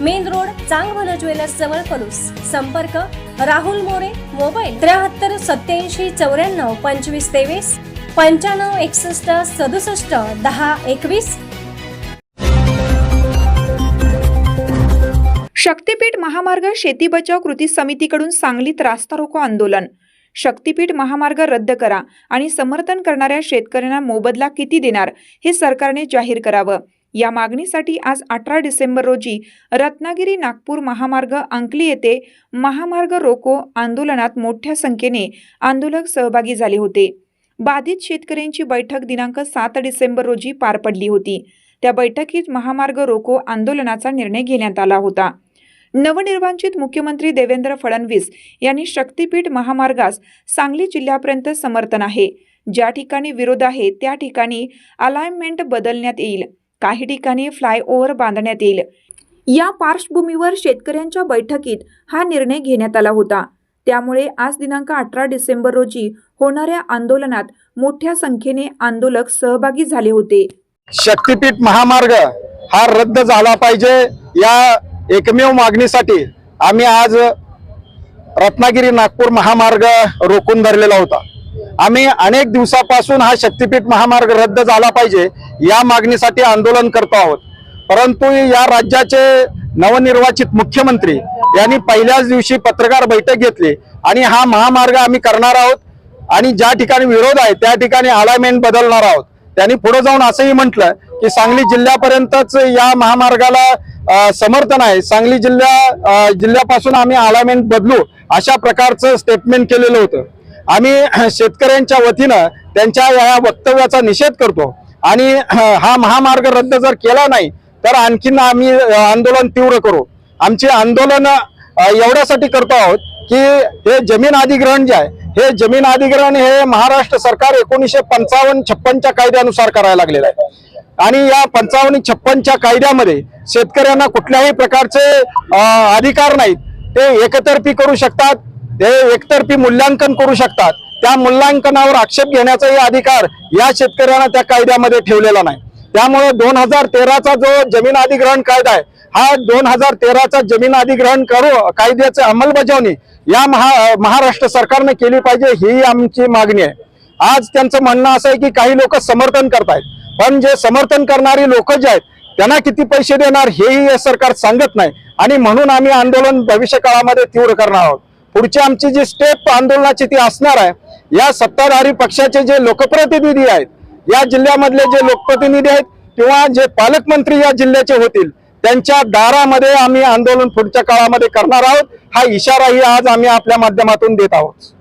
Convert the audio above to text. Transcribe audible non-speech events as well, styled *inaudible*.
main road Changbhala jewellers जवळ पलूस संपर्क Rahul More mobile त्र्याहत्तर सत्याऐंशी चौऱ्याण्णव पंचवीस तेवीस पंच्याण्णव एकसष्ट सदुसष्ट दहा एकवीस. शक्तीपीठ महामार्ग शेती बचाव कृती समितीकडून सांगलीत रास्ता रोको आंदोलन. शक्तीपीठ महामार्ग रद्द करा आणि समर्थन करणाऱ्या शेतकऱ्यांना मोबदला किती देणार हे सरकारने जाहीर करावं. या मागणीसाठी आज अठरा डिसेंबर रोजी रत्नागिरी नागपूर महामार्ग अंकली येथे महामार्ग रोको आंदोलनात मोठ्या संख्येने आंदोलक सहभागी झाले होते. बाधित शेतकऱ्यांची बैठक दिनांक सात डिसेंबर रोजी पार पडली होती. त्या बैठकीत महामार्ग रोको आंदोलनाचा निर्णय घेण्यात आला होता. नवनिर्वाचित मुख्यमंत्री देवेंद्र फडणवीस यांनी शक्तीपीठ महामार्गास सांगली जिल्ह्यापर्यंत समर्थन आहे. ज्या ठिकाणी विरोध आहे त्या ठिकाणी अलाइनमेंट बदलण्यात येईल. काही ठिकाणी फ्लायओव्हर बांधण्यात येईल. या पार्श्वभूमीवर शेतकऱ्यांच्या बैठकीत हा निर्णय घेण्यात आला होता. त्यामुळे आज दिनांक अठरा डिसेंबर रोजी होणाऱ्या आंदोलनात मोठ्या संख्येने आंदोलक सहभागी झाले होते. शक्तीपीठ महामार्ग हा रद्द झाला पाहिजे या एकमेव मागणीसाठी आम्ही आज रत्नागिरी नागपूर महामार्ग रोखून धरलेला होता. आम्ही अनेक दिवसापासून हा शक्तीपीठ महामार्ग रद्द झाला पाहिजे या मागणीसाठी आंदोलन करतो आहोत. परंतु या राज्याचे नवनिर्वाचित मुख्यमंत्री यांनी पहिल्याच दिवशी पत्रकार बैठक घेतली आणि हा महामार्ग आम्ही करणार आहोत आणि ज्या ठिकाणी विरोध आहे त्या ठिकाणी अलायमेंट बदलणार आहोत. त्यांनी पुढे जाऊन असंही म्हटलं की सांगली जिल्ह्यापर्यंतच या महामार्गाला समर्थन आहे. सांगली जिल्ह्या जिल्ह्यापासून आम्ही अलायमेंट बदलू अशा प्रकारचं स्टेटमेंट केलेलं होतं. आम्ही *clears throat* शेतकऱ्यांच्या वतीनं त्यांच्या या वक्तव्याचा निषेध करतो. आणि *clears throat* हा महामार्ग रद्द जर केला नाही तर आणखीन आम्ही आंदोलन तीव्र करू. आमचे आंदोलन एवढ्यासाठी करतो आहोत की हे जमीन अधिग्रहण जे आहे हे जमीन अधिग्रहण हे महाराष्ट्र सरकार एकोणीसशे पंचावन्न छप्पनच्या कायद्यानुसार करायला लागलेलं आहे. आणि या पंचावन्न छप्पनच्या कायद्यामध्ये शेतकऱ्यांना कुठल्याही प्रकारचे अधिकार नाहीत. ते एकतर्फी करू शकतात ते एकतर्फी मूल्यांकन करू शकतात. त्या मूल्यांकनावर आक्षेप घेण्याचाही अधिकार या शेतकऱ्यांना त्या कायद्यामध्ये ठेवलेला नाही. त्यामुळे दोन हजार तेराचा जो जमीन अधिग्रहण कायदा आहे हा दोन हजार तेराचा जमीन अधिग्रहण करू कायद्याची अंमलबजावणी या महा महाराष्ट्र सरकारने केली पाहिजे ही आमची मागणी आहे. आज त्यांचं म्हणणं असं आहे की काही लोक समर्थन करतायत. पण जे समर्थन करणारी लोक जे आहेत त्यांना किती पैसे देणार हेही हे सरकार सांगत नाही. आणि म्हणून आम्ही आंदोलन भविष्य काळामध्ये तीव्र करणार आहोत. पुढची आमची जी स्टेप आंदोलनाची ती असणार आहे या सत्ताधारी पक्षाचे जे लोकप्रतिनिधी आहेत या जिल्ह्यामधले जे लोकप्रतिनिधी आहेत किंवा जे पालकमंत्री या जिल्ह्याचे होतील त्यांच्या दारामध्ये आम्ही आंदोलन पुढच्या काळामध्ये करणार आहोत. हा इशाराही आज आम्ही आपल्या माध्यमातून देत आहोत.